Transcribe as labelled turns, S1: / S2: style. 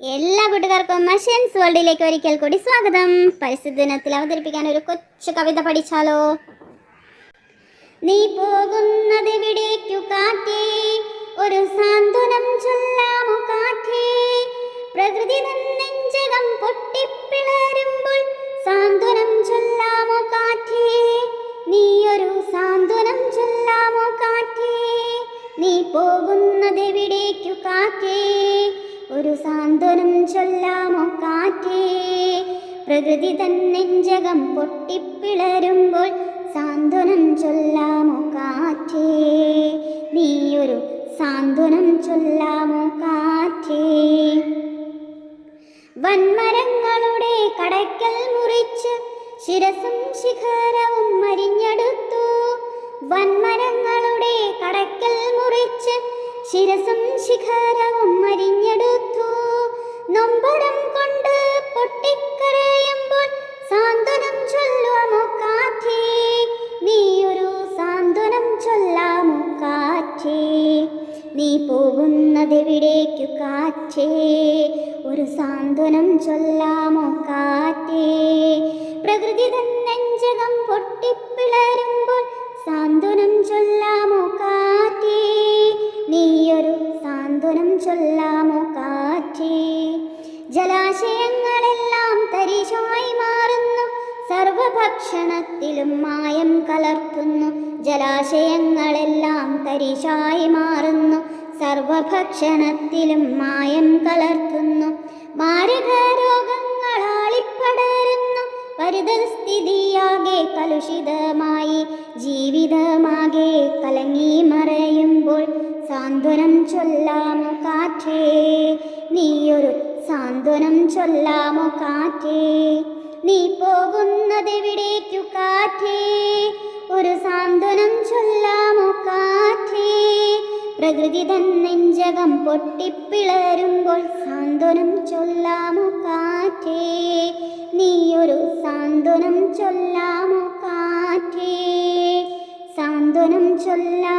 S1: എല്ലാ കൂട്ടുകാർക്കും മഷൻസ് വേൾഡിലേക്ക് ഒരിക്കൽ കൂടി സ്വാഗതം. പരിസ്ഥിതി അവതരിപ്പിക്കാൻ ഒരു കൊച്ചു കവിത പഠിച്ചാലോ? നീ പോകുന്നതെവിടേക്കു കാറ്റേ ഒരു സാന്ത്വനം ചൊല്ലാമോ കാറ്റേ? പ്രകൃതി നെഞ്ചകം പൊട്ടിപ്പിളരുമ്പോൾ സാന്ത്വനം ചൊല്ലാമോ കാറ്റേ? നീ ഒരു സാന്ത്വനം ചൊല്ലാമോ കാറ്റേ? നീ പോകുന്നതെവിടേക്കു കാറ്റേ? ഒരു സാന്ത്വനം ചൊല്ലാമോ കാറ്റേ? പ്രകൃതി തൻ നെഞ്ചകം പൊട്ടിപ്പിളരുമ്പോൾ സാന്ത്വനം ചൊല്ലാമോ കാറ്റേ? നീയൊരു സാന്ത്വനം ചൊല്ലാമോ കാറ്റേ? വൻമരങ്ങളുടെ കടയ്ക്കൽ മുറിച്ച് ശിരസും ശിഖരവും മരിഞ്ഞെടുത്തു വൻമരങ്ങളുടെ കടയ്ക്കൽ മുറിച്ച് ശിരസും ശിഖരവും മരിഞ്ഞെടുത്തു പോകുന്നതെവിടേക്കു കാറ്റേ ഒരു സാന്ത്വനം ചൊല്ലാമോ കാറ്റേ? പ്രകൃതി തന്നഞ്ചകം പൊട്ടിപ്പിളരുമ്പോൾ സാന്ത്വനം ചൊല്ലാമോ കാറ്റേ? നീയൊരു സാന്ത്വനം ചൊല്ലാമോ കാറ്റേ? ജലാശയങ്ങളെല്ലാം തരിശായി മാറുന്നു സർവഭക്ഷണത്തിലും മായം കലർത്തുന്നു ജലാശയങ്ങളെല്ലാം തരിശായി മാറുന്നു സർവഭക്ഷണത്തിലും മായം കലർത്തുന്നു. മാരക രോഗങ്ങളാളിപ്പടരുന്നു പരിതസ്ഥിതിയാകെ കലുഷിതമായി. ജീവിതമാകെ കലങ്ങി മറയുമ്പോൾ സാന്ത്വനം ചൊല്ലാമോ കാറ്റേ? നീയൊരു സാന്ത്വനം ചൊല്ലാമോ കാറ്റേ? നീ പോകുന്നതെവിടേക്കു കാറ്റേ? ഒരു സാന്ത്വനം പ്രകൃതി തൻ നെഞ്ചകം പൊട്ടിപ്പിളരുമ്പോൾ സാന്ത്വനം ചൊല്ലാമോ കാറ്റേ? നീയൊരു സാന്ത്വനം ചൊല്ലാമോ കാറ്റേ? സാന്ത്വനം ചൊല്ലാ